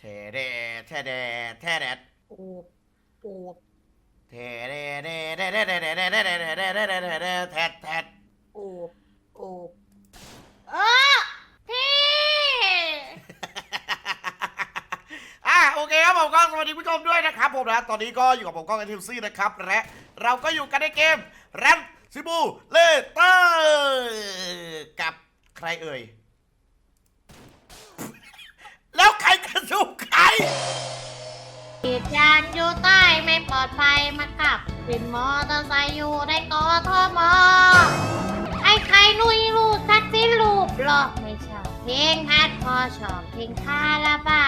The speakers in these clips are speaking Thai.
เทเดเทเดเทเดโอ้โอ้เทเดเดเดเดเดเดเดเดเดเดเดเดเดแทดแทดโอ้โอ้เออพี่อะโอเคครับผมก็สวัสดีผู้ชมด้วยนะครับผมนะตอนนี้ก็อยู่กับผมก้องเอทิวซี่นะครับและเราก็อยู่กันในเกมแรมซิบูเลเตอร์กับใครเอ่ยแล้วใคร กระสุบใครเหตุการณ์อยู่ใต้ไม่ปลอดภัยมาขับเป็นมอเตอร์ไซค์อยู่ในกอทมไอ้ใครนุยรูดทักซี่รูปหรอกไม่ชอบเพลงฮัดพอชอบเพลงคาราบา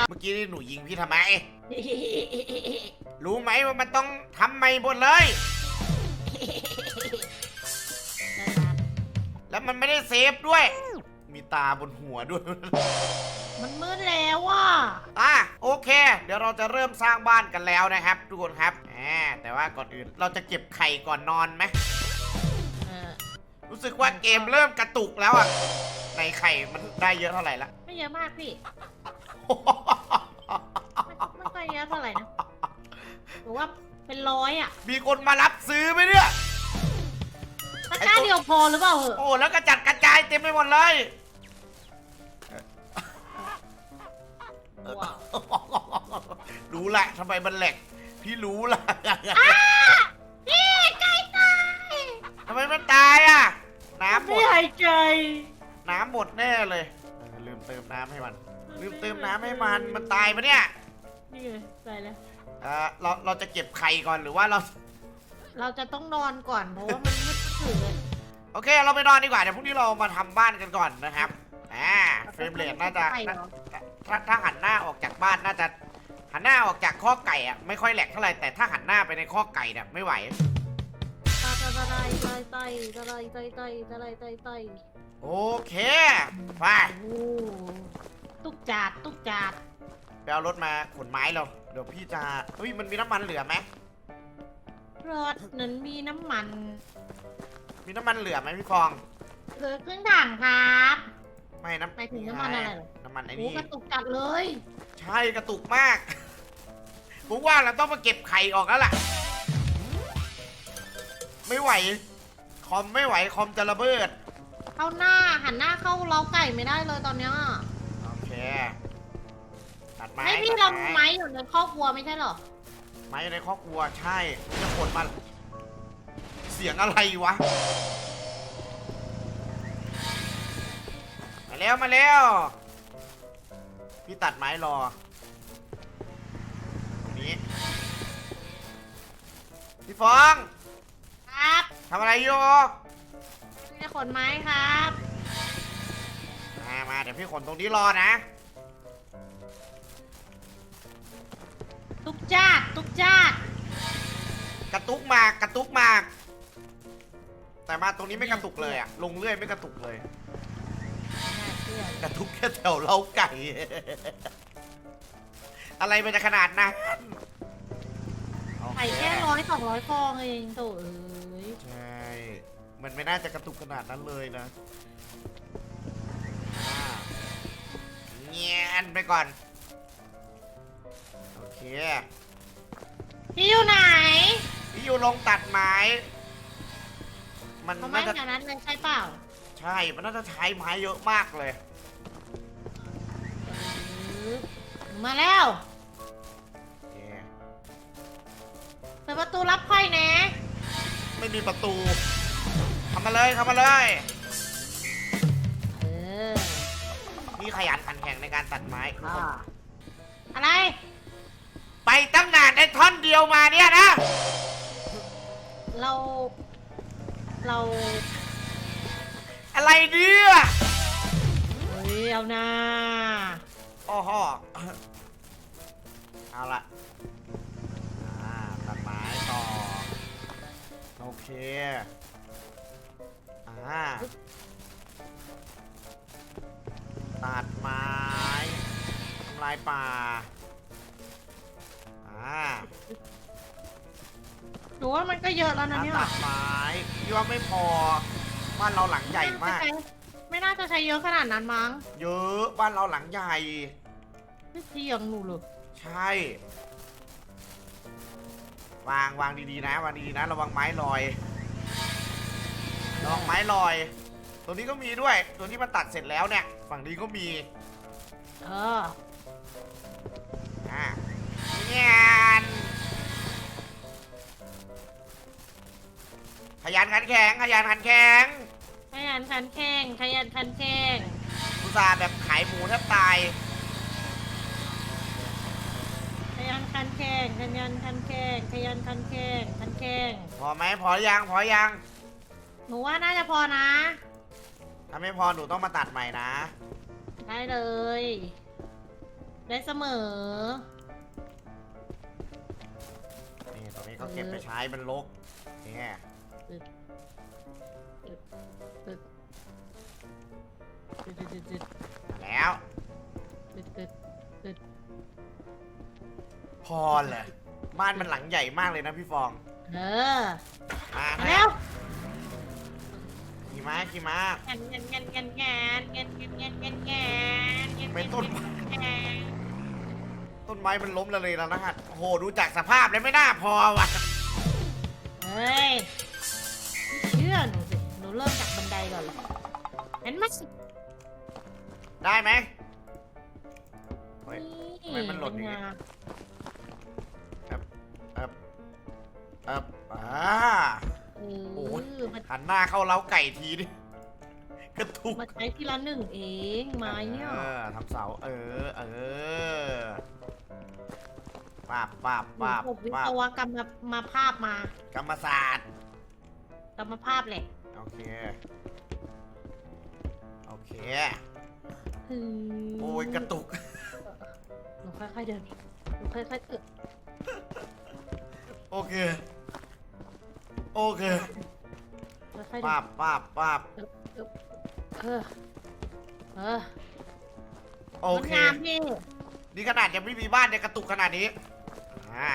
วเมื่อกี้นี่หนูยิงพี่ทำไม รู้ไหมว่ามันต้องทำใหม่หมดเลย แล้วมันไม่ได้เซฟด้วย มีตาบนหัวด้วย มันมืดแล้วว่ะ อะโอเค เดี๋ยวเราจะเริ่มสร้างบ้านกันแล้วนะครับทุกคนครับแหมแต่ว่าก่อนอื่นเราจะเก็บไข่ก่อนนอนไหมเออ รู้สึกว่าเกมเริ่มกระตุกแล้วอะในไข่มันได้เยอะเท่าไหร่ละ ไม่เยอะมากพี่ ไม่ไม่ค่อยเยอะเท่าไหร่นะหรือว่าเป็นร้อยอะมีคนมารับซื้อไหมเนี่ย ตะกร้าเดียวพอหรือเปล่าเหอะโอ้แล้วกระจัดกระจายเต็มไปหมดเลย ว้าวรู้ละทำไมมันแหลก พี่รู้ละพี่ไก่ตายทำไมมันตายอะ น้ำหมไม่ด หายใจน้ำหมดแน่เลยเออลืมเติมน้ำให้มัน ลืมเติมน้ำให้มัน มันตายปะเนี่ยนี่ไงใส่แล้ว เออเราเราจะเก็บไข่ก่อนหรือว่าเรา เราจะต้องนอนก่อนเพราะว่ามันมืดตื่นเลยโอเค เราไปนอนดีกว่า เดี๋ยวพรุ่งนี้เรามาทำบ้านกันก่อนนะครับ อ่า เฟรมเรทน่าจะใช่เหรอ ถ้าถ้าหันหน้าออกจากบ้านน่าจะหันหน้าออกจากข้อไก่อะไม่ค่อยแหลกเท่าไหร่แต่ถ้าหันหน้าไปในข้อไก่เนี่ยไม่ไหวตาตาตาไตไตไตตาไตไตไตตาไตไตไตโอเคไปโอ้ตุกจาดตุกจาดไปเอารถมาขนไม้เราเดี๋ยวพี่จะเฮ้ยมันมีน้ำมันเหลือไหมรถนั้นมีน้ำมันมีน้ำมันเหลือไหมพี่ฟอง เหลือครึ่งถังครับ ไม่น้ำหมายถึงน้ำมันอะไรเหรอน้ำมันไอ้โอ้นี่ กระตุกจัดเลย ใช่กระตุกมาก ผมว่าเราต้องมาเก็บไข่ออกแล้วล่ะ ไม่ไหว คอมไม่ไหวคอมจะระเบิด เข้าหน้าหันหน้าเข้าเล้าไก่ไม่ได้เลยตอนเนี้ยโอเค ตัดไม้ให้พี่ตัเราดไม้อยู่ในครอบครัวไม่ใช่เหรอ ไม้อยู่ในครอบครัวใช่จะขนมาเสียงอะไรวะ มา แล้วมาแล้ว พี่ตัดไม้รอตรงนี้ พี่ฟองครับทำอะไรอยู่จะขนไม้ครับมามาเดี๋ยวพี่ขนตรงนี้รอนะ ตุกจาดตุกจาดกระตุกมากกระตุกมาก แต่มาตรงนี้ไม่กระตุกเลยอะลงเรื่อยไม่กระตุกเลยน่าเชื่อ กระตุกแค่แถวเล้าไก่ อะไรมันจะขนาดนั้นโอเไข่แค่ร้อยสองร้อยฟองเองโถเอ้ย ใช่ มันไม่น่าจะกระตุกขนาดนั้นเลยนะอ่าเงียนไปก่อน โอเค พี่อยู่ไหน พี่อยู่ลงตัดไม้ มันเขาไม่น่าจะขนาดนั้นเลยใช่เปล่า ใช่ มันน่าจะใช้ไม้เยอะมากเลย มาแล้วโอเค เปิดประตูรับค่อยนะไม่มีประตูเข้ามาเลยเข้ามาเลย เออนี่ขยันขันแข็งในการตัดไม้อ่าอะไรไปตั้งนานได้ท่อนเดียวมาเนี่ยนะ เรา เรา อะไรเนี่ยเฮ้ยเอานาโอ้โหเอาละอ่าตัดไม้ต่อ โอเค อ่า ตัดไม้ทำลายป่า อ่าหนูว่ามันก็เยอะแล้วนะเนี่ยตัดไม้พี่ว่าไม่พอ บ้านเราหลังใหญ่มาก ไม่น่าจะใช้เยอะขนาดนั้นมั้งเยอะบ้านเราหลังใหญ่ ไม่เที่ยงหนูเลยใช่ วางวางดีๆนะวางดีๆนะ ระวังไม้ลอยระวังไม้ลอย ตัวนี้ก็มีด้วย ตัวที่มันตัดเสร็จแล้วเนี่ย ฝั่งนี้ก็มีเอออ่าเงียน ยันขันแข็งขยันขันแข็งขยันขันแข้งขยันขันแข้งอุตส่าห์แบบขายหมูแทบตายขยันขันแข้งขยันขันแข้งขยันขันแข้งขันแข้งพอไหมพอยังพอยังหนูว่าน่าจะพอนะ ถ้าไม่พอหนูต้องมาตัดใหม่นะ ได้เลย ได้เสมอนี่ตรงนี้ก็เก็บไปใช้มันลกนี่ ตึดตึดตึดตึดตึดมาแล้วตึดตึดตึดพอเลยบ้านมันหลังใหญ่มากเลยนะพี่ฟอง เออมามานะแล้วขี่ม้าขี่ม้าแงนแงนแงนแงนแงนแงนแงนแงนแงนแงนแงนเป็นต้นแงนต้นไม้มันล้มละเลยแล้วนะฮะโอ้โหดูจากสภาพแล้วไม่น่าพอว่ะเฮ้ย เริ่มจากบันไดก่อนเลยเห็นไหมได้ไหม เฮ้ยทำไมมันหล่นอย่างงี้นี้เอบเอบอ่า เอโอ้อยมันหันหน้าเข้าเล้าไก่ทีดิกระทุกมาใช้ทีละหนึ่งเองไม้เนี่ยเออทำเสา เออ เออปาบปาบหนูปาบจบวิปาศบวกรรมมามาภาพมากรรมศาสตร์ กรรมภาพแหละ โอเค โอเคอืมโอ้ยกระตุก หนูค่อยๆเดินหนูค่อยๆเออโอเค โอเคค่อยๆเดิปานบปาบปาบเออ เออโอเคงดงามพี่ นี่ขนาดยังไม่มีบ้านเนี่ยกระตุกขนาดนี้อ่า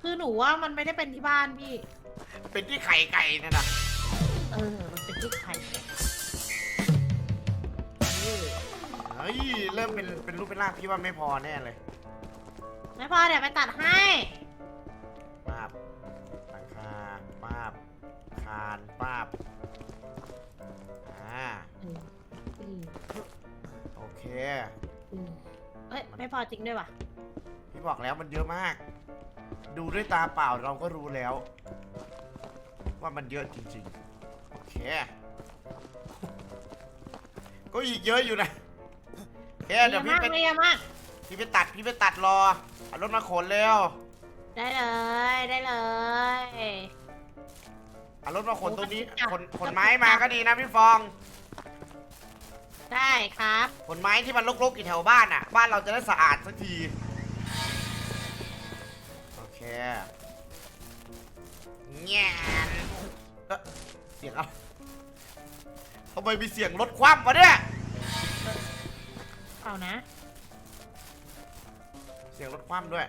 คือหนูว่ามันไม่ได้เป็นที่บ้านพี่ เป็นที่ไข่ไก่นั่นนะเออ มันเป็นที่ไข่เออเฮ้ยเริ่มเป็นเป็นรูปเป็นร่างพี่ว่าไม่พอแน่เลยไม่พอเดี๋ยวไปตัดให้ปาบหลังคาปาบคานปาบอ่าอืมอืมโอเค อืมเอ้ย ไม่พอจริงด้วยว่ะ พี่บอกแล้วมันเยอะมาก ดูด้วยตาเปล่าเราก็รู้แล้ว ว่ามันเยอะจริงๆ โอเค ก็อีกเยอะอยู่นะโอเคเดี๋ยวพี่มากไปเลยอะมากพี่ไปตัดพี่ไปตัดรอเอารถมาขนเร็วได้เลยได้เลยเอารถมาขนตรงนี้โอ้ขนกระตุกขนไม้มาก็ดีนะพี่ฟองได้ครับขนไม้ที่มันรกๆอยู่แถวบ้านอะ บ้านเราจะได้สะอาดสักที โอเคแง่น เอ๊ะเสียงอะไรทำไมมีเสียงรถคว่ำวะเนี่ยเอานะเสียงรถคว่ำด้วย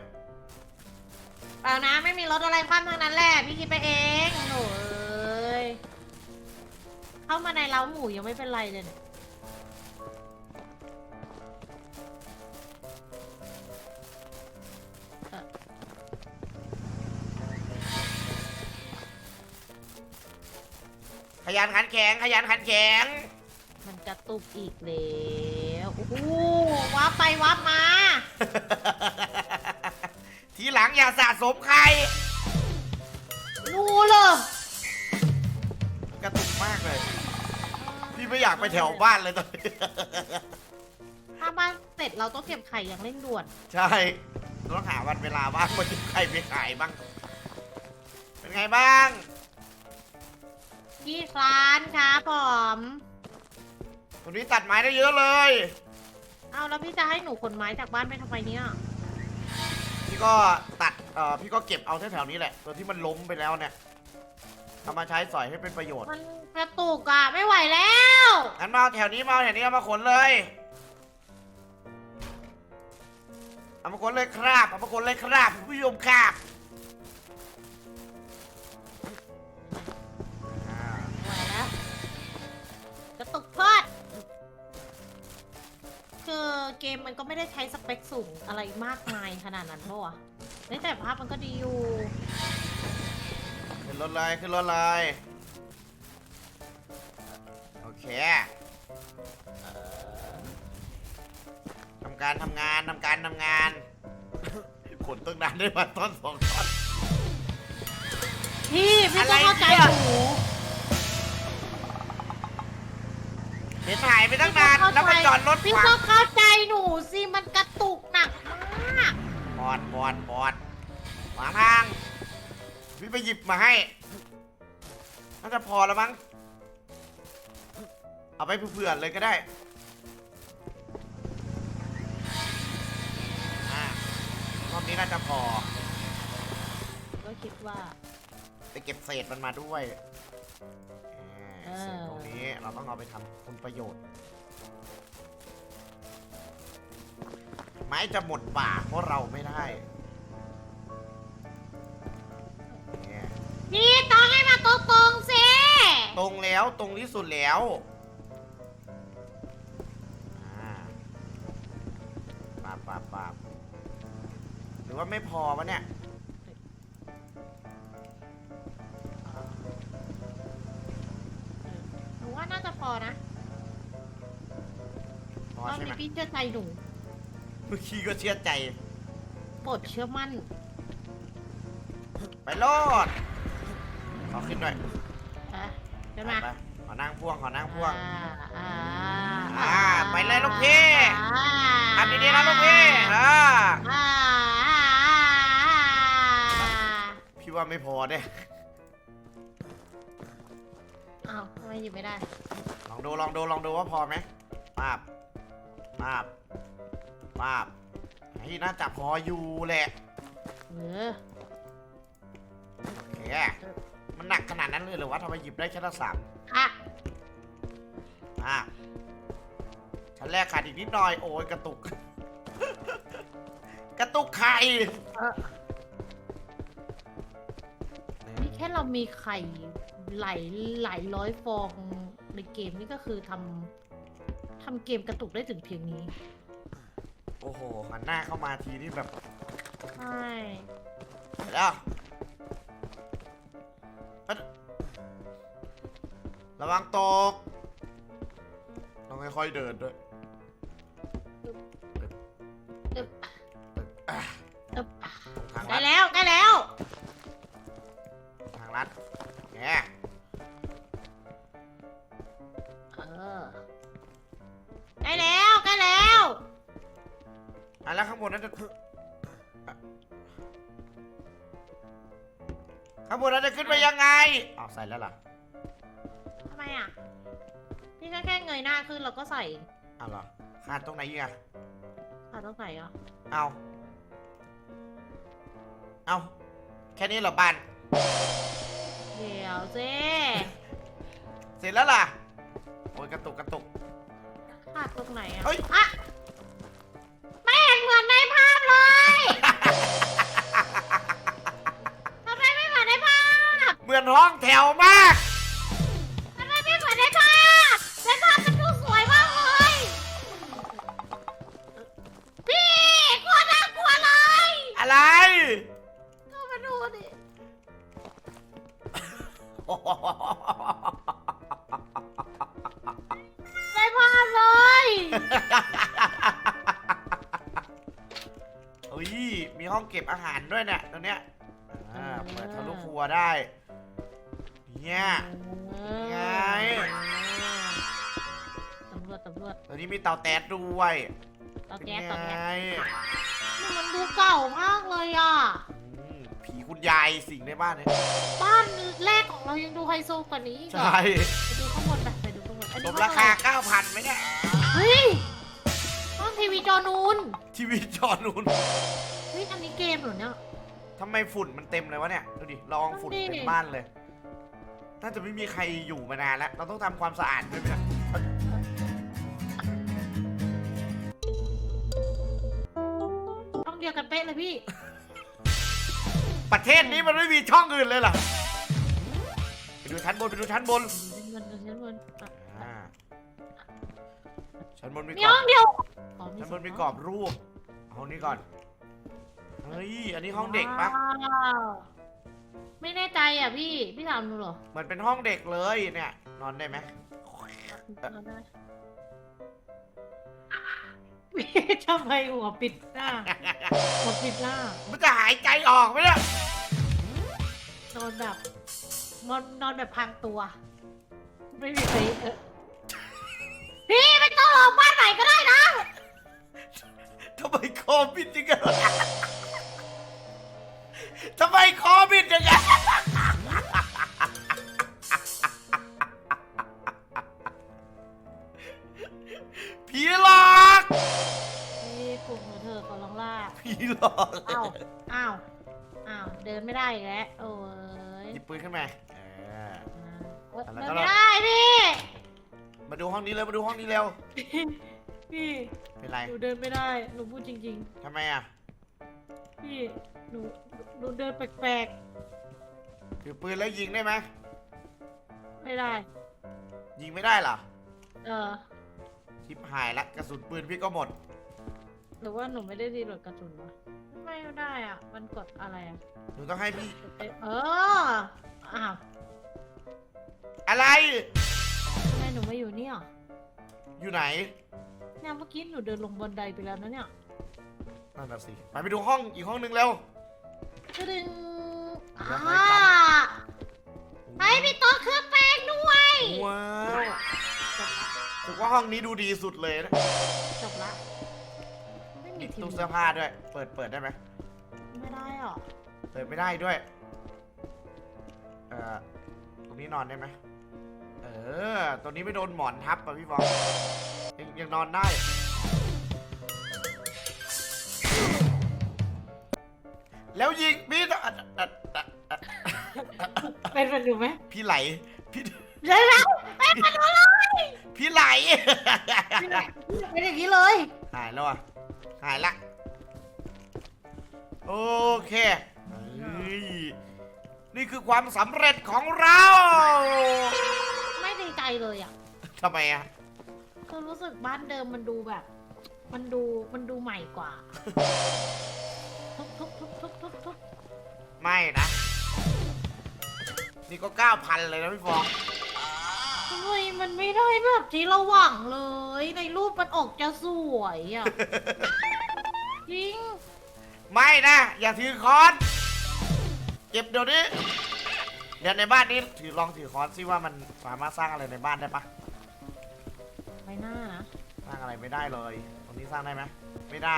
เปล่านะไม่มีรถอะไรคว่ำทางนั้นแหละพี่คิดไปเองโหเอ้ยเข้ามาในเล้าหมูยังไม่เป็นไรเลยเนี่ย ยันขันแข็งขยันขันแข็ง มันกระตุกอีกแล้วโอ้โหวับไปวับมา ทีหลังอย่าสะสมใครรู้เลยกระตุกมากเลย พี่ไม่อยากไปแถวบ้านเลยตอนนี้ ถ้าบ้านเสร็จเราต้องเก็บไข่อย่างเร่งด่วน ใช่ต้องหาวันเวลาบ้างว่าจะใครไปขายบ้าง เป็นไงบ้าง พี่คลานครับผมตรงนี้ตัดไม้ได้เยอะเลย เอาแล้วพี่จะให้หนูขนไม้จากบ้านไปทำไมเนี่ยพี่ก็ตัดเอ่อพี่ก็เก็บเอาแถวๆนี้แหละ ตัวที่มันล้มไปแล้วเนี่ยเอามาใช้สอยให้เป็นประโยชน์ มันกระตุกอะไม่ไหวแล้วงั้นมาเอาแถวนี้มาเอาแถวนี้เอามาขนเลย เอามาขนเลยครับ เอามาขนเลยครับคุณผู้ชมครับ เกมมันก็ไม่ได้ใช้สเปคสูงอะไรมากมายขนาดนั้นปะวะเฮ้ยแต่ภาพมันก็ดีอยู่ขึ้นรถเลยขึ้นรถเลยโอเคทำการทำงานทำการทำงานขนตั้งนานได้มาต้นสองต้น พี่พี่อะไรต้องเข้าใจเนี่ย หนู ห็นหายไปตั้งนานแล้วไปจอดรถพี่ขวาต้องเข้าใจหนูสิมันกระตุกหนักมากบอดบอดบอดขวางทาง พี่ไปหยิบมาให้ น่าจะพอแล้วมั้ง เอาไปเผื่อๆเลยก็ได้อ่ารอบนี้น่าจะพอ ก็คิดว่า ไปเก็บเศษมันมาด้วย เอเอออเศษตรงนี้เราต้องเอาไปทำคุณประโยชน์ ไม้จะหมดป่าเพราะเราไม่ได้เนี่ยพี่ต้องให้มาตรงๆสิตรงแล้วตรงที่สุดแล้วอ่าปาบปาบปาบหรือว่าไม่พอวะเนี่ย จะพอนะพอรอบใช่ไหมนี้พี่เชื่อใจหนูเมื่อกี้ก็เชื่อใจ โปรดเชื่อมั่น ไปโลดขอขึ้นหน่อยอะเดี๋ยวมาไปขอนั่งพ่วงขอนั่งพ่วงอ่าอ่าไปเลยลูกพี่ ทำดีๆนะลูกพี่อ่าอ่าพี่ว่าไม่พอเนี่ย อ้าวทำไมหยิบไม่ได้ ลองดูลองดูลองดูว่าพอไหมมาบมาบมาบไอ้น่าจะพออยู่แหละเออโอเคมันหนักขนาดนั้นเลยเหรือว่าทำไมหยิบได้แค่ละสามอะอะชั้นแรกขาดอีกนิดหน่อยโอ้ยกระตุก กระตุกไข่เออนี่แค่เรามีไข่ หลายหลายร้อยฟองในเกมนี่ก็คือทำทำเกมกระตุกได้ถึงเพียงนี้ โอ้โหหันหน้าเข้ามาทีนี่แบบใช่แล้วเอ้ยระวังตกต้องค่อยๆเดินด้วย เออได้แล้วได้แล้วอะแล้วข้างบนนั้นจะอะข้างบนนั้นจะขึ้นไปยังไงอ้าวใส่แล้วเหรอทำไมอะพี่ก็แค่เงยหน้าขึ้นแล้วก็ใส่อ้าวเหรอขาดตรงไหนอีกอะอะต้องใส่เหรอเอาเอาแค่นี้เหรอบ้านเดี๋ยวเจ๊เสร็จแล้วล่ะโอ้ ยกระตุกกระตุก ขาดตรงไหนอะเฮ้ยอะไม่เห็นเหมือนในภาพเลยทำไมไม่เหมือนในภาพ เหมือนห้องแถวมาก แต๊ดด้วยเตาเป็นแก๊สไงเตาแก๊สนี่มันดูเก่ามากเลยอะ อืมผีคุณยายสิงในบ้านเนี่ยบ้านแรกของเรายังดูไฮโซกว่านี้อีกเหรอใช่ไปดูข้างบนไปไปดูข้างบนอันสนี้มราคา 9,000ไหมเนี่ยเฮ้ยห้องทีวีจอนูนทีวีจอนูนเฮ้ยอันนี้เกมเหรอเนี่ย ทำไมฝุ่นมันเต็มเลยวะเนี่ย ดูดิลองฝุ่นนั่นดิเต็มบ้านเลย น่าจะไม่มีใครอยู่มานานแล้ว เราต้องทำความสะอาดด้วยไหมเนี่ย ดียวกันเป๊ะเลยพี่ ประเทศนี้มันไม่มีช่องอื่นเลยเหรอไปดูชั้นบนไปดูชั้นบนเงินเงินเงินเงินอะอ่าชั้นบนมีมีกรอห้อบงเดียวอ๋อชั้นบนมีกรอบรูปห้องนี้ก่อนเฮ้ยอันนี้ห้องเด็กปะว้าวไม่แน่ใจอะพี่ พี่ถามหนูเหรอเหมือนเป็นห้องเด็กเลยเนี่ย นอนได้ไหมเอาได้พี่ ทำไมหัวปิดหน้าหัวปิดหน้ามันจะหายใจออกไหมเนี่ยนอนแบบนอนนอนแบบพังตัว ไม่มีใครเออพี่ไม่ต้องออกบ้านไหนก็ได้นะทำไมคอบิดจังอะทำไมคอบิดจังอะ ผีหลอกอ้าวอ้าวอ้าวเดินไม่ได้อีกแล้วโอ้ยหยิบปืนขึ้นมาเออเอ้ยอะไรเดินก็ ไม่ได้ได้พี่มาดูห้องนี้เร็วมาดูห้องนี้เร็วพี่เป็นไรหนูเดินไม่ได้หนูพูดจริง ทำไมอะๆ พี่หนูหนูเดินแปลกถือปืนแล้วยิงได้ไหมๆไม่ได้ ยิงไม่ได้เหรอเออชิบหายละกระสุนปืนพี่ก็หมด หรือว่าหนูไม่ได้รีโหลดกระสุนวะ ไม่ได้อะ มันกดอะไรอะหนูต้องให้พี่ เอ้ยเออ อ้าวอะไรทำไมหนูมาอยู่นี่อะอยู่ไหนเนี่ยเมื่อกี้หนูเดินลงบันไดไปแล้วนะเนี่ยนั่นน่ะสิ ไปไปดูห้องอีกห้องหนึงเร็ว กระดึงเดี๋อ่ายวให้กันไอ้พี่โต๊ะเครื่องแป้งด้วยว้าวจบละถือว่าห้องนี้ดูดีสุดเลยนะจบละไม่มีมี ทีตู้วีเสื้อผ้าด้วย เปิดเปิดได้ไหมไม่ได้หรอเปิดไม่ได้ด้วย เอ่อ ตรงนี้นอนได้ไหมเออตัวนี้ไม่โดนหมอนทับป่ะพี่ฟองยังยังนอนได้ แล้วยิงพี่อะอะอะอะเป็นมันอยู่ไหมพี่ไหล พี่ใช่แล้วเป็นมันอยู่เลยพี่ไหล เป็นอย่างนี้เลย หายแล้วอะ หายละ โอเคเฮ้ยนี่คือความสำเร็จของเราไม่ดีใจเลยอะทำไมอะคือรู้สึกบ้านเดิมมันดูแบบ มันดูมันดูใหม่กว่า ทุบทุบทุบทุบทุบทุบไม่นะ นี่ก็เก้าพันเลยนะพี่ฟอง ทำไมมันไม่ได้แบบที่เราหวังเลย ในรูปมันออกจะสวยอะ จริง ไม่นะ อย่าถือค้อนเก็บเดี๋ยวนี้ เดี๋ยวในบ้านนี้ถือลองถือค้อนซิว่ามันสามารถสร้างอะไรในบ้านได้ปะไม่น่านะ สร้างอะไรไม่ได้เลยตรงนี้สร้างได้ไหมไม่ได้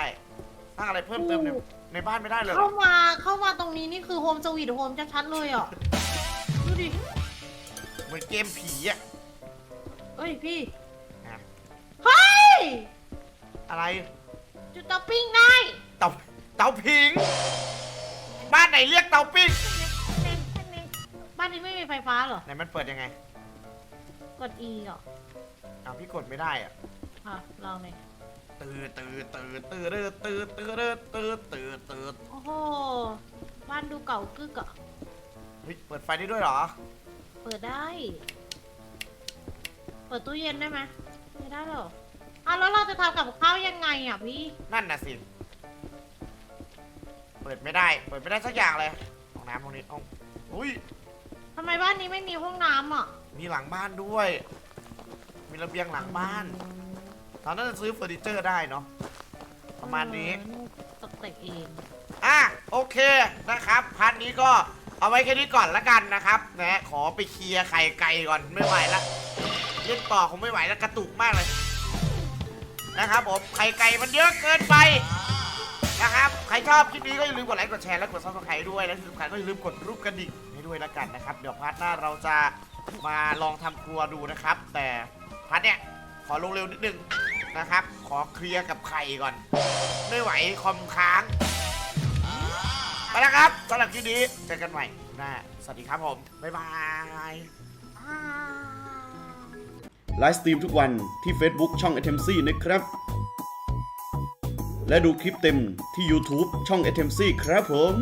สร้างอะไรเพิ่มเติมในในบ้านไม่ได้เลยเหรเข้าอมาเข้ามาตรงนี้นี่คือโฮมสวีทโฮมชัดๆเลยอะ ดูดิ เหมือนเกมผีอะเอ้้ยพี่เฮ้ย อะไรจุดเตาปิ้งได้เตาเตาผิง บ้านไหนเรียกเตาปิ้งบ้านนี้ไม่มีไฟฟ้าเหรอ ไหนมันเปิดยังไงกด E เหรออ้าวพี่กดไม่ได้อะอะลองเลยตื่อตื่อตื่อตื่เอตื่อตื่เอตื่อตื่อตื่อโอ้โห บ้านดูเก่ากึกอะเฮ้ยเปิดไฟได้ด้วยเหรอ เปิดได้ เปิดตู้เย็นได้ไหมไม่ได้หรออะแล้วเราจะทำกับข้าวยังไงอะพี่ นั่นน่ะสิ เปิดไม่ได้ เปิดไม่ได้สักอย่างเลยห้องน้ำห้องนี้ห้องอุ้ย ทำไมบ้านนี้ไม่มีห้องน้ำอะ มีหลังบ้านด้วย มีระเบียงหลังบ้านตอนนั้นจะซื้อเฟอร์นิเจอร์ได้เนาะ ประมาณนี้เออตกแต่งเอง อะโอเคนะครับพาร์ทนี้ก็เอาไว้แค่นี้ก่อนละกันนะครับนะขอไปเคลียร์ไข่ไก่ก่อนไม่ไหวละ เล่นต่อคงไม่ไหวแล้วกระตุกมากเลย นะครับผมไข่ไก่มันเยอะเกินไปนะครับใครชอบคลิปนี้ก็อย่าลืมกดไลค์กดแชร์และกดซับสไครต์ด้วยและที่สำคัญก็อย่าลืมกดรูปกระดิ่งให้ด้วยละกันนะครับ เดี๋ยวพาร์ทหน้าเราจะมาลองทำครัวดูนะครับ แต่พาร์ทเนี้ยขอลงเร็วนิดนึงนะครับ ขอเคลียร์กับไข่ก่อน ไม่ไหวคอมค้างไปแล้วครับสำหรับคลิปนี้เจอกันใหม่หน้าสวัสดีครับผมบ๊ายบาย ไลฟ์สตรีมทุกวันที่ Facebook ช่อง a t e m c นะครับ และดูคลิปเต็มที่ YouTube ช่อง a t e m c ครับผม